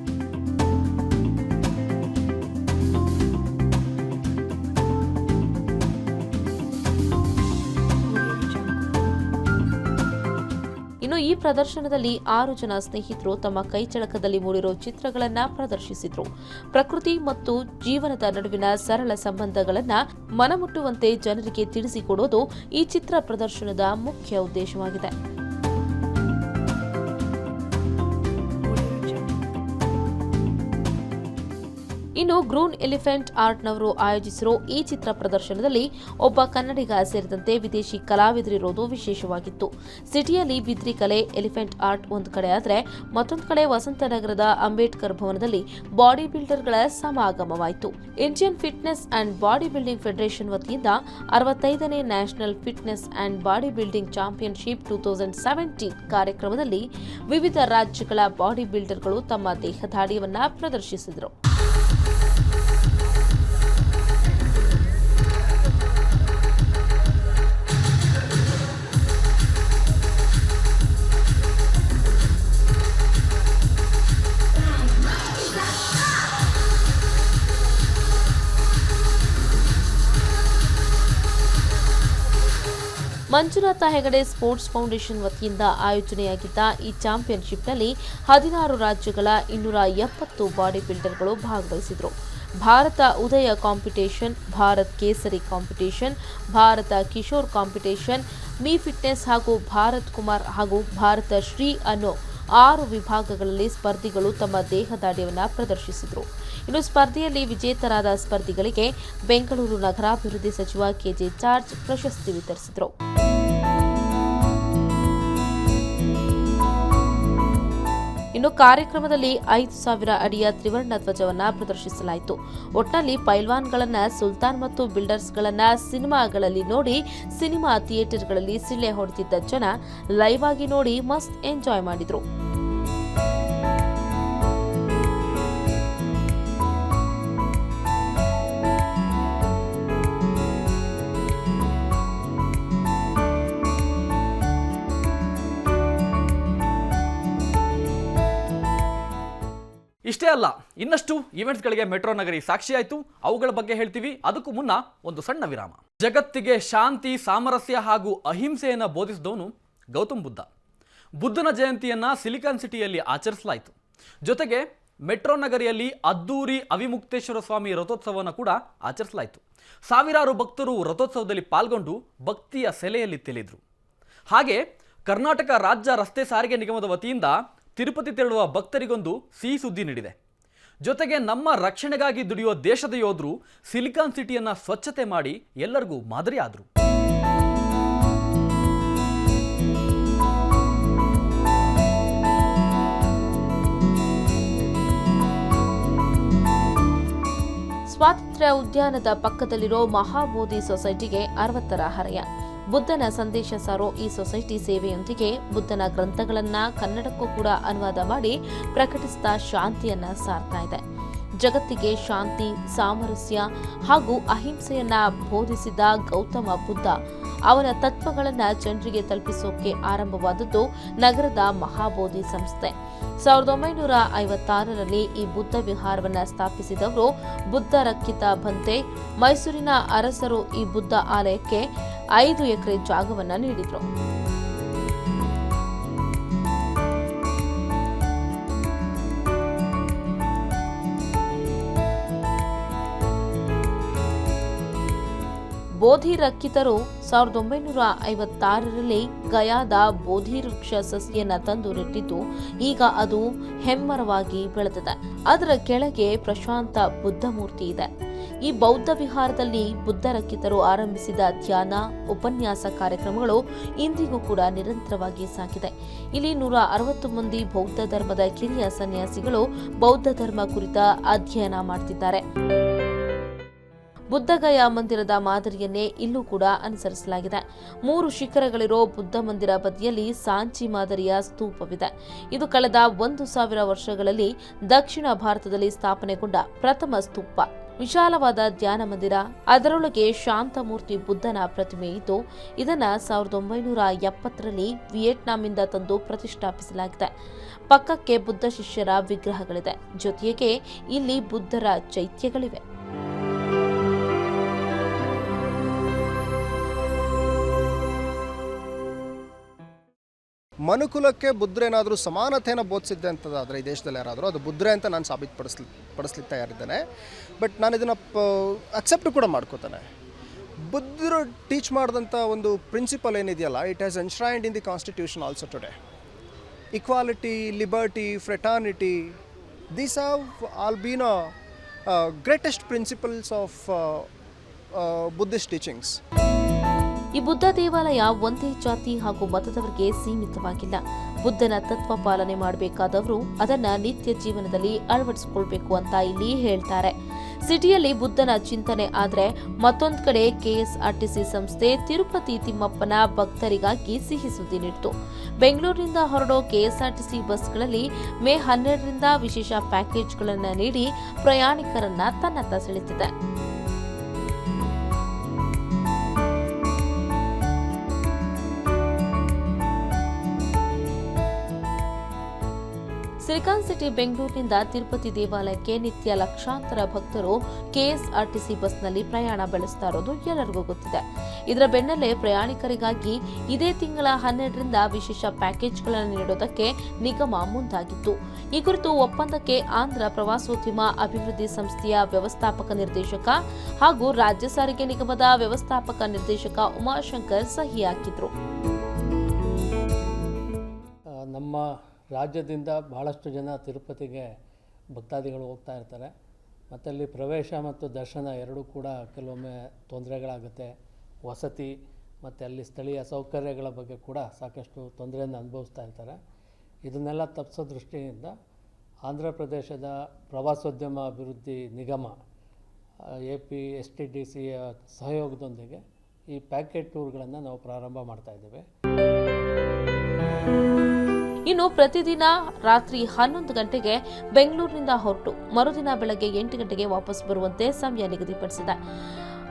ಈ ಪ್ರದರ್ಶನದಲ್ಲಿ ಆರು ಜನ ಸ್ನೇಹಿತರು ತಮ್ಮ ಕೈಚಳಕದಲ್ಲಿ ಮೂಡಿರೋ ಚಿತ್ರಗಳನ್ನು ಪ್ರದರ್ಶಿಸಿದ್ರು. ಪ್ರಕೃತಿ ಮತ್ತು ಜೀವನದ ನಡುವಿನ ಸರಳ ಸಂಬಂಧಗಳನ್ನು ಮನಮುಟ್ಟುವಂತೆ ಜನರಿಗೆ ತಿಳಿಸಿಕೊಡೋದು ಈ ಚಿತ್ರ ಪ್ರದರ್ಶನದ ಮುಖ್ಯ ಉದ್ದೇಶವಾಗಿದೆ. ಇನ್ನು ಗ್ರೂನ್ ಎಲಿಫೆಂಟ್ ಆರ್ಟ್ನವರು ಆಯೋಜಿಸಿರೋ ಈ ಚಿತ್ರ ಪ್ರದರ್ಶನದಲ್ಲಿ ಒಬ್ಬ ಕನ್ನಡಿಗ ಸೇರಿದಂತೆ ವಿದೇಶಿ ಕಲಾವಿದರಿರೋದು ವಿಶೇಷವಾಗಿತ್ತು. ಸಿಟಿಯಲ್ಲಿ ಬಿದ್ರಿ ಕಲೆ, ಎಲಿಫೆಂಟ್ ಆರ್ಟ್ ಒಂದು ಕಡೆ ಆದರೆ ಮತ್ತೊಂದು ಕಡೆ ವಸಂತನಗರದ ಅಂಬೇಡ್ಕರ್ ಭವನದಲ್ಲಿ ಬಾಡಿ ಬಿಲ್ಡರ್ಗಳ ಸಮಾಗಮವಾಯಿತು. Indian fitness and body building federation ವತಿಯಿಂದ ಅರವತ್ತೈದನೇ national fitness and body building championship two thousand seventeen ಕಾರ್ಯಕ್ರಮದಲ್ಲಿ ವಿವಿಧ ರಾಜ್ಯಗಳ ಬಾಡಿ ಬಿಲ್ಡರ್ಗಳು ತಮ್ಮ ದೇಹದಾಢ್ಯವನ್ನ ಪ್ರದರ್ಶಿಸಿದರು. Thank you. Manjunatha Hegde sports foundation ವತಿಯಿಂದ ಆಯೋಜನೆಯಾಗಿದ್ದ ಈ ಚಾಂಪಿಯನ್ಶಿಪ್ನಲ್ಲಿ ಹದಿನಾರು ರಾಜ್ಯಗಳ ಇನ್ನೂರ ಎಪ್ಪತ್ತು ಬಾಡಿ ಬಿಲ್ಡರ್ಗಳು ಭಾಗವಹಿಸಿದರು. Bharat Udaya competition, Bharat Kesari competition, Bharata Kishore competition, ಮಿ ಫಿಟ್ನೆಸ್ ಹಾಗೂ ಭಾರತ್ ಕುಮಾರ್ ಹಾಗೂ ಭಾರತ ಶ್ರೀ ಅನ್ನೋ ಆರು ವಿಭಾಗಗಳಲ್ಲಿ ಸ್ಪರ್ಧಿಗಳು ತಮ್ಮ ದೇಹದಾಢ್ಯವನ್ನು ಪ್ರದರ್ಶಿಸಿದರು. ಇನ್ನು ಸ್ಪರ್ಧೆಯಲ್ಲಿ ವಿಜೇತರಾದ ಸ್ಪರ್ಧಿಗಳಿಗೆ ಬೆಂಗಳೂರು ನಗರಾಭಿವೃದ್ಧಿ ಸಚಿವ ಕೆಜೆ ಜಾರ್ಜ್ ಪ್ರಶಸ್ತಿ ವಿತರಿಸಿದರು. ಇನ್ನು ಕಾರ್ಯಕ್ರಮದಲ್ಲಿ ಐದು ಸಾವಿರ ಅಡಿಯ ತ್ರಿವರ್ಣ ಧ್ವಜವನ್ನು ಪ್ರದರ್ಶಿಸಲಾಯಿತು. ಒಟ್ನಲ್ಲಿ ಪೈಲ್ವಾನ್ಗಳನ್ನ, ಸುಲ್ತಾನ್ ಮತ್ತು ಬಿಲ್ಡರ್ಸ್ಗಳನ್ನ ಸಿನಿಮಾಗಳಲ್ಲಿ ನೋಡಿ, ಸಿನಿಮಾ ಥಿಯೇಟರ್ಗಳಲ್ಲಿ ಸಿಳ್ಳೆ ಹೊಡೆದಿದ್ದ ಜನ ಲೈವ್ ಆಗಿ ನೋಡಿ ಮಸ್ತ್ ಎಂಜಾಯ್ ಮಾಡಿದ್ರು. ಇಷ್ಟೇ ಅಲ್ಲ, ಇನ್ನಷ್ಟು ಈವೆಂಟ್ಸ್ಗಳಿಗೆ ಮೆಟ್ರೋ ನಗರಿ ಸಾಕ್ಷಿಯಾಯಿತು ಅವುಗಳ ಬಗ್ಗೆ ಹೇಳ್ತೀವಿ. ಅದಕ್ಕೂ ಮುನ್ನ ಒಂದು ಸಣ್ಣ ವಿರಾಮ. ಜಗತ್ತಿಗೆ ಶಾಂತಿ, ಸಾಮರಸ್ಯ ಹಾಗೂ ಅಹಿಂಸೆಯನ್ನು ಬೋಧಿಸಿದವನು ಗೌತಮ್ ಬುದ್ಧ. ಬುದ್ಧನ ಜಯಂತಿಯನ್ನ ಸಿಲಿಕಾನ್ ಸಿಟಿಯಲ್ಲಿ ಆಚರಿಸಲಾಯಿತು. ಜೊತೆಗೆ ಮೆಟ್ರೋ ನಗರಿಯಲ್ಲಿ ಅದ್ದೂರಿ ಅವಿಮುಕ್ತೇಶ್ವರ ಸ್ವಾಮಿ ರಥೋತ್ಸವವನ್ನು ಕೂಡ ಆಚರಿಸಲಾಯಿತು. ಸಾವಿರಾರು ಭಕ್ತರು ರಥೋತ್ಸವದಲ್ಲಿ ಪಾಲ್ಗೊಂಡು ಭಕ್ತಿಯ ಸೆಲೆಯಲ್ಲಿ ತೆಲಿದ್ರು. ಹಾಗೆ ಕರ್ನಾಟಕ ರಾಜ್ಯ ರಸ್ತೆ ಸಾರಿಗೆ ನಿಗಮದ ವತಿಯಿಂದ ತಿರುಪತಿ ತೆರಳುವ ಭಕ್ತರಿಗೊಂದು ಸಿಹಿ ಸುದ್ದಿ ನೀಡಿದೆ. ಜೊತೆಗೆ ನಮ್ಮ ರಕ್ಷಣೆಗಾಗಿ ದುಡಿಯುವ ದೇಶದ ಯೋಧರು ಸಿಲಿಕಾನ್ ಸಿಟಿಯನ್ನು ಸ್ವಚ್ಛತೆ ಮಾಡಿ ಎಲ್ಲರಿಗೂ ಮಾದರಿಯಾದರು ಸ್ವಾತಂತ್ರ್ಯ ಉದ್ಯಾನದ ಪಕ್ಕದಲ್ಲಿರೋ ಮಹಾಬೋಧಿ ಸೊಸೈಟಿಗೆ ಅರವತ್ತರ ಹರಯ. ಬುದ್ಧನ ಸಂದೇಶ ಸಾರೋ ಈ ಸೊಸೈಟಿ ಸೇವೆಯೊಂದಿಗೆ ಬುದ್ಧನ ಗ್ರಂಥಗಳನ್ನ ಕನ್ನಡಕ್ಕೂ ಕೂಡ ಅನುವಾದ ಮಾಡಿ ಪ್ರಕಟಿಸುತ್ತಾ ಶಾಂತಿಯನ್ನ ಸಾರ್ತಾ ಇದೆ. ಜಗತ್ತಿಗೆ ಶಾಂತಿ, ಸಾಮರಸ್ಯ ಹಾಗೂ ಅಹಿಂಸೆಯನ್ನ ಬೋಧಿಸಿದ ಗೌತಮ ಬುದ್ಧ ಅವನ ತತ್ವಗಳನ್ನ ಜನರಿಗೆ ತಲುಪಿಸೋಕೆ ಆರಂಭವಾದದ್ದು ನಗರದ ಮಹಾಬೋಧಿ ಸಂಸ್ಥೆ. ಸಾವಿರದ ಒಂಬೈನೂರ ಐವತ್ತಾರರಲ್ಲಿ ಈ ಬುದ್ಧ ವಿಹಾರವನ್ನು ಸ್ಥಾಪಿಸಿದವರು ಬುದ್ಧ ರಕ್ಷಿತ ಭಂತೆ ಮೈಸೂರಿನ ಅರಸರು ಈ ಬುದ್ಧ ಆಲಯಕ್ಕೆ ಐದು ಎಕರೆ ಜಾಗವನ್ನ ನೀಡಿದರು. ಬೋಧಿ ರಕ್ಕಿತರು ಸಾವಿರದ ಒಂಬೈನೂರ ಐವತ್ತಾರರಲ್ಲಿ ಗಯಾದ ಬೋಧಿ ವೃಕ್ಷ ಸಸಿಯನ್ನ ತಂದು ನೆಟ್ಟಿದ್ದು ಈಗ ಅದು ಹೆಮ್ಮರವಾಗಿ ಬೆಳೆದಿದೆ. ಅದರ ಕೆಳಗೆ ಪ್ರಶಾಂತ ಬುದ್ಧ ಮೂರ್ತಿ ಇದೆ. ಈ ಬೌದ್ಧ ವಿಹಾರದಲ್ಲಿ ಬುದ್ಧ ರಕ್ಷಿತರು ಆರಂಭಿಸಿದ ಧ್ಯಾನ, ಉಪನ್ಯಾಸ ಕಾರ್ಯಕ್ರಮಗಳು ಇಂದಿಗೂ ಕೂಡ ನಿರಂತರವಾಗಿ ಸಾಗಿದೆ. ಇಲ್ಲಿ ನೂರ ಅರವತ್ತು ಮಂದಿ ಬೌದ್ಧ ಧರ್ಮದ ಕಿರಿಯ ಸನ್ಯಾಸಿಗಳು ಬೌದ್ಧ ಧರ್ಮ ಕುರಿತ ಅಧ್ಯಯನ ಮಾಡ್ತಿದ್ದಾರೆ. ಬುದ್ಧಗಯಾ ಮಂದಿರದ ಮಾದರಿಯನ್ನೇ ಇಲ್ಲೂ ಕೂಡ ಅನುಸರಿಸಲಾಗಿದೆ. ಮೂರು ಶಿಖರಗಳಿರೋ ಬುದ್ಧ ಮಂದಿರ ಬದಿಯಲ್ಲಿ ಸಾಂಚಿ ಮಾದರಿಯ ಸ್ತೂಪವಿದೆ. ಇದು ಕಳೆದ ಒಂದು ಸಾವಿರ ವರ್ಷಗಳಲ್ಲಿ ದಕ್ಷಿಣ ಭಾರತದಲ್ಲಿ ಸ್ಥಾಪನೆಗೊಂಡ ಪ್ರಥಮ ಸ್ತೂಪ. ವಿಶಾಲವಾದ ಧ್ಯಾನ ಮಂದಿರ. ಅದರೊಳಗೆ ಶಾಂತಮೂರ್ತಿ ಬುದ್ಧನ ಪ್ರತಿಮೆ ಇದ್ದು, ಇದನ್ನ ಸಾವಿರದ ಒಂಬೈನೂರ ಎಪ್ಪತ್ತರಲ್ಲಿ ವಿಯೆಟ್ನಾಂನಿಂದ ತಂದು ಪ್ರತಿಷ್ಠಾಪಿಸಲಾಗಿದೆ. ಪಕ್ಕಕ್ಕೆ ಬುದ್ಧ ಶಿಷ್ಯರ ವಿಗ್ರಹಗಳಿದೆ. ಜೊತೆಗೆ ಇಲ್ಲಿ ಬುದ್ಧರ ಚೈತ್ಯಗಳಿವೆ. ಮನುಕುಲಕ್ಕೆ ಬುದ್ಧರೇನಾದರೂ ಸಮಾನತೆಯನ್ನು ಬೋಧಿಸಿದ್ದೆ ಅಂತದಾದರೆ ಈ ದೇಶದಲ್ಲಿ ಯಾರಾದರೂ, ಅದು ಬುದ್ಧರೇ ಅಂತ ನಾನು ಸಾಬೀತುಪಡಿಸ್ಲಿ ಪಡಿಸ್ಲಿಕ್ಕೆ ತಯಾರಿದ್ದೇನೆ. ಬಟ್ ನಾನು ಇದನ್ನು ಅಕ್ಸೆಪ್ಟ್ ಕೂಡ ಮಾಡ್ಕೋತಾನೆ. ಬುದ್ಧರು ಟೀಚ್ ಮಾಡಿದಂಥ ಒಂದು ಪ್ರಿನ್ಸಿಪಲ್ ಏನಿದೆಯಲ್ಲ it has enshrined in the constitution also today equality liberty fraternity these have all been greatest principles of Buddhist teachings ಈ ಬುದ್ಧ ದೇವಾಲಯ ಒಂದೇ ಜಾತಿ ಹಾಗೂ ಮತದವರಿಗೆ ಸೀಮಿತವಾಗಿಲ್ಲ. ಬುದ್ಧನ ತತ್ವ ಪಾಲನೆ ಮಾಡಬೇಕಾದವರು ಅದನ್ನ ನಿತ್ಯ ಜೀವನದಲ್ಲಿ ಅಳವಡಿಸಿಕೊಳ್ಬೇಕು ಅಂತ ಇಲ್ಲಿ ಹೇಳ್ತಾರೆ. ಸಿಟಿಯಲ್ಲಿ ಬುದ್ಧನ ಚಿಂತನೆ ಆದರೆ ಮತ್ತೊಂದು ಕಡೆ ಕೆಎಸ್ಆರ್ಟಿಸಿ ಸಂಸ್ಥೆ ತಿರುಪತಿ ತಿಮ್ಮಪ್ಪನ ಭಕ್ತರಿಗಾಗಿ ಸಿಹಿ ಸುದ್ದಿ ನೀಡಿತು. ಬೆಂಗಳೂರಿನಿಂದ ಹೊರಡೋ ಕೆಎಸ್ಆರ್ಟಿಸಿ ಬಸ್ಗಳಲ್ಲಿ ಮೇ ಹನ್ನೆರಡರಿಂದ ವಿಶೇಷ ಪ್ಯಾಕೇಜ್ಗಳನ್ನು ನೀಡಿ ಪ್ರಯಾಣಿಕರನ್ನ ತನ್ನತ್ತ ಸೆಳೆತಿದೆ. ಸಿಲಿಕಾನ್ ಸಿಟಿ ಬೆಂಗಳೂರಿನಿಂದ ತಿರುಪತಿ ದೇವಾಲಯಕ್ಕೆ ನಿತ್ಯ ಲಕ್ಷಾಂತರ ಭಕ್ತರು ಕೆಎಸ್ಆರ್ಟಿಸಿ ಬಸ್ನಲ್ಲಿ ಪ್ರಯಾಣ ಬೆಳೆಸ್ತಾ ಇರೋದು ಎಲ್ಲರಿಗೂ ಗೊತ್ತಿದೆ. ಇದರ ಬೆನ್ನಲ್ಲೇ ಪ್ರಯಾಣಿಕರಿಗಾಗಿ ಇದೇ ತಿಂಗಳ ಹನ್ನೆರಡರಿಂದ ವಿಶೇಷ ಪ್ಯಾಕೇಜ್ಗಳನ್ನು ನೀಡೋದಕ್ಕೆ ನಿಗಮ ಮುಂದಾಗಿತ್ತು. ಈ ಕುರಿತು ಒಪ್ಪಂದಕ್ಕೆ ಆಂಧ್ರ ಪ್ರವಾಸೋದ್ಯಮ ಅಭಿವೃದ್ಧಿ ಸಂಸ್ಥೆಯ ವ್ಯವಸ್ಥಾಪಕ ನಿರ್ದೇಶಕ ಹಾಗೂ ರಾಜ್ಯ ಸಾರಿಗೆ ನಿಗಮದ ವ್ಯವಸ್ಥಾಪಕ ನಿರ್ದೇಶಕ ಉಮಾಶಂಕರ್ ಸಹಿ ಹಾಕಿದ್ರು. ನಮ್ಮ ರಾಜ್ಯದಿಂದ ಭಾಳಷ್ಟು ಜನ ತಿರುಪತಿಗೆ ಭಕ್ತಾದಿಗಳು ಹೋಗ್ತಾ ಇರ್ತಾರೆ. ಮತ್ತು ಅಲ್ಲಿ ಪ್ರವೇಶ ಮತ್ತು ದರ್ಶನ ಎರಡೂ ಕೂಡ ಕೆಲವೊಮ್ಮೆ ತೊಂದರೆಗಳಾಗುತ್ತೆ. ವಸತಿ ಮತ್ತು ಅಲ್ಲಿ ಸ್ಥಳೀಯ ಸೌಕರ್ಯಗಳ ಬಗ್ಗೆ ಕೂಡ ಸಾಕಷ್ಟು ತೊಂದರೆಯನ್ನು ಅನುಭವಿಸ್ತಾ ಇರ್ತಾರೆ. ಇದನ್ನೆಲ್ಲ ತಪ್ಪಿಸೋ ದೃಷ್ಟಿಯಿಂದ ಆಂಧ್ರ ಪ್ರದೇಶದ ಪ್ರವಾಸೋದ್ಯಮ ಅಭಿವೃದ್ಧಿ ನಿಗಮ A P, S T D ಸಿಯ ಸಹಯೋಗದೊಂದಿಗೆ ಈ ಪ್ಯಾಕೆಟ್ ಟೂರ್ಗಳನ್ನು ನಾವು ಪ್ರಾರಂಭ ಮಾಡ್ತಾ ಇದ್ದೇವೆ. ಇನ್ನು ಪ್ರತಿದಿನ ರಾತ್ರಿ ಹನ್ನೊಂದು ಗಂಟೆಗೆ ಬೆಂಗಳೂರಿನಿಂದ ಹೊರಟು. ಮರುದಿನ ಬೆಳಗ್ಗೆ ಎಂಟು ಗಂಟೆಗೆ ವಾಪಸ್ ಬರುವಂತೆ ಸಮಯ ನಿಗದಿಪಡಿಸಿದೆ.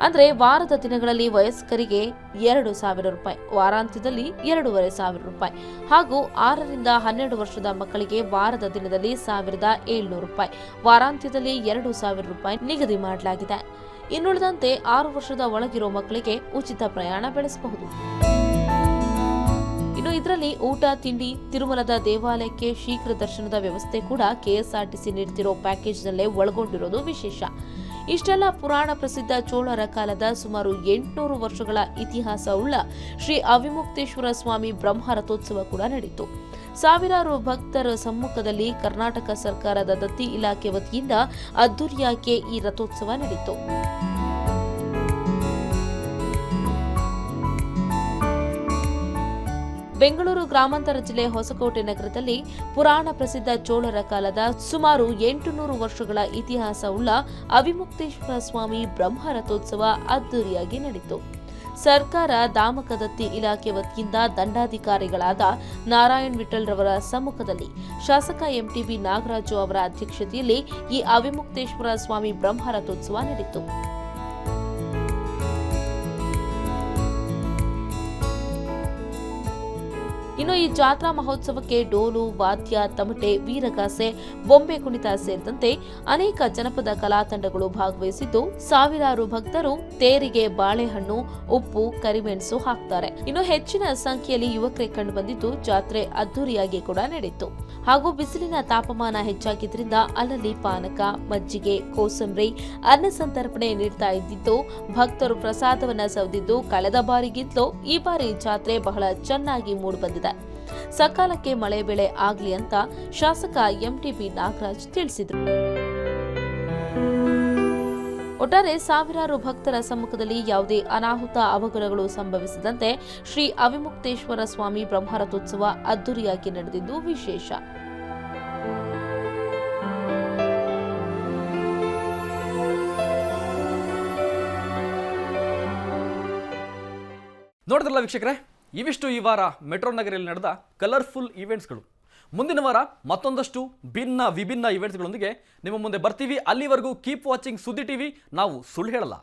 ಅಂದ್ರೆ ವಾರದ ದಿನಗಳಲ್ಲಿ ವಯಸ್ಕರಿಗೆ ಎರಡು ಸಾವಿರ ರೂಪಾಯಿ, ವಾರಾಂತ್ಯದಲ್ಲಿ ಎರಡೂವರೆ ಸಾವಿರ ರೂಪಾಯಿ ಹಾಗೂ ಆರರಿಂದ ಹನ್ನೆರಡು ವರ್ಷದ ಮಕ್ಕಳಿಗೆ ವಾರದ ದಿನದಲ್ಲಿ ಸಾವಿರದ ಏಳ್ನೂರು ರೂಪಾಯಿ, ವಾರಾಂತ್ಯದಲ್ಲಿ ಎರಡು ಸಾವಿರ ರೂಪಾಯಿ ನಿಗದಿ ಮಾಡಲಾಗಿದೆ. ಇನ್ನುಳಿದಂತೆ ಆರು ವರ್ಷದ ಒಳಗಿರೋ ಮಕ್ಕಳಿಗೆ ಉಚಿತ ಪ್ರಯಾಣ ಬೆಳೆಸಬಹುದು. ಇದರಲ್ಲಿ ಊಟ, ತಿಂಡಿ, ತಿರುಮಲದ ದೇವಾಲಯಕ್ಕೆ ಶೀಘ್ರ ದರ್ಶನದ ವ್ಯವಸ್ಥೆ ಕೂಡ ಕೆಎಸ್ಆರ್ಟಿಸಿ ಪ್ಯಾಕೇಜ್ ಪ್ಯಾಕೇಜ್ನಲ್ಲೇ ಒಳಗೊಂಡಿರೋದು ವಿಶೇಷ. ಇಷ್ಟೆಲ್ಲ ಪುರಾಣ ಪ್ರಸಿದ್ಧ ಚೋಳರ ಕಾಲದ ಸುಮಾರು ಎಂಟುನೂರು ವರ್ಷಗಳ ಇತಿಹಾಸ ಉಳ್ಳ ಶ್ರೀ ಅವಿಮುಕ್ತೇಶ್ವರ ಸ್ವಾಮಿ ಬ್ರಹ್ಮ ರಥೋತ್ಸವ ಕೂಡ ನಡೆಯಿತು ಸಾವಿರಾರು ಭಕ್ತರ ಸಮ್ಮುಖದಲ್ಲಿ ಕರ್ನಾಟಕ ಸರ್ಕಾರದ ದತ್ತಿ ಇಲಾಖೆ ವತಿಯಿಂದ ಅದ್ದೂರಿಯಾಗಿ ಈ ರಥೋತ್ಸವ ನಡೆಯಿತು ಬೆಂಗಳೂರು ಗ್ರಾಮಾಂತರ ಜಿಲ್ಲೆ ಹೊಸಕೋಟೆ ನಗರದಲ್ಲಿ ಪುರಾಣ ಪ್ರಸಿದ್ಧ ಚೋಳರ ಕಾಲದ ಸುಮಾರು ಎಂಟುನೂರು ವರ್ಷಗಳ ಇತಿಹಾಸವುಳ್ಳ ಅವಿಮುಕ್ತೇಶ್ವರ ಸ್ವಾಮಿ ಬ್ರಹ್ಮರಥೋತ್ಸವ ಅದ್ದೂರಿಯಾಗಿ ನಡೆಯಿತು ಸರ್ಕಾರ ದಾಮಕದತ್ತಿ ಇಲಾಖೆ ವತಿಯಿಂದ ದಂಡಾಧಿಕಾರಿಗಳಾದ ನಾರಾಯಣ್ ವಿಠಲ್ ರವರ ಸಮ್ಮುಖದಲ್ಲಿ ಶಾಸಕ ಎಂಟಿಬಿ ನಾಗರಾಜು ಅವರ ಅಧ್ಯಕ್ಷತೆಯಲ್ಲಿ ಈ ಅವಿಮುಕ್ತೇಶ್ವರ ಸ್ವಾಮಿ ಬ್ರಹ್ಮರಥೋತ್ಸವ ನಡೆಯಿತು ಇನ್ನು ಈ ಜಾತ್ರಾ ಮಹೋತ್ಸವಕ್ಕೆ ಡೋಲು, ವಾದ್ಯ, ತಮಟೆ, ವೀರಗಾಸೆ, ಬೊಂಬೆ ಕುಣಿತ ಸೇರಿದಂತೆ ಅನೇಕ ಜನಪದ ಕಲಾ ತಂಡಗಳು ಭಾಗವಹಿಸಿದ್ದು ಸಾವಿರಾರು ಭಕ್ತರು ತೇರಿಗೆ ಬಾಳೆಹಣ್ಣು, ಉಪ್ಪು, ಕರಿಮೆಣಸು ಹಾಕ್ತಾರೆ. ಇನ್ನು ಹೆಚ್ಚಿನ ಸಂಖ್ಯೆಯಲ್ಲಿ ಯುವಕರೇ ಕಂಡುಬಂದಿದ್ದು ಜಾತ್ರೆ ಅದ್ದೂರಿಯಾಗಿ ಕೂಡ ನಡೆಯಿತು. ಹಾಗೂ ಬಿಸಿಲಿನ ತಾಪಮಾನ ಹೆಚ್ಚಾಗಿದ್ದರಿಂದ ಅಲ್ಲಲ್ಲಿ ಪಾನಕ, ಮಜ್ಜಿಗೆ, ಕೋಸಂಬರಿ, ಅನ್ನ ಸಂತರ್ಪಣೆ ನೀಡ್ತಾ ಇದ್ದಿದ್ದು ಭಕ್ತರು ಪ್ರಸಾದವನ್ನ ಸವದಿದ್ದು ಕಳೆದ ಬಾರಿಗಿಂತಲೂ ಈ ಬಾರಿ ಜಾತ್ರೆ ಬಹಳ ಚೆನ್ನಾಗಿ ಮೂಡಿಬಂದಿದೆ ಸಕಾಲಕ್ಕೆ ಮಳೆ ಬೆಳೆ ಆಗಲಿ ಅಂತ ಶಾಸಕ ಎಂಟಿಬಿ ನಾಗರಾಜ್ ತಿಳಿಸಿದರು. ಒಟ್ಟಾರೆ ಸಾವಿರಾರು ಭಕ್ತರ ಸಮ್ಮುಖದಲ್ಲಿ ಯಾವುದೇ ಅನಾಹುತ ಅವಘಡಗಳು ಸಂಭವಿಸದಂತೆ ಶ್ರೀ ಅವಿಮುಕ್ತೇಶ್ವರ ಸ್ವಾಮಿ ಬ್ರಹ್ಮರಥೋತ್ಸವ ಅದ್ದೂರಿಯಾಗಿ ನಡೆದಿದ್ದು ವಿಶೇಷ. ನೋಡಿದ್ರಲ್ಲ ವೀಕ್ಷಕರೇ? ಇವಿಷ್ಟು ಈ ವಾರ ಮೆಟ್ರೋ ನಗರಲ್ಲಿ ನಡೆದ ಕಲರ್ಫುಲ್ ಈವೆಂಟ್ಸ್ಗಳು ಮುಂದಿನ ವಾರ ಮತ್ತೊಂದಷ್ಟು ಭಿನ್ನ ವಿಭಿನ್ನ ಈವೆಂಟ್ಸ್ಗಳೊಂದಿಗೆ ನಿಮ್ಮ ಮುಂದೆ ಬರ್ತೀವಿ. ಅಲ್ಲಿವರೆಗೂ ಕೀಪ್ ವಾಚಿಂಗ್ ಸುದ್ದಿ ಟಿವಿ. ನಾವು ಸುಳ್ಳು ಹೇಳಲ್ಲ.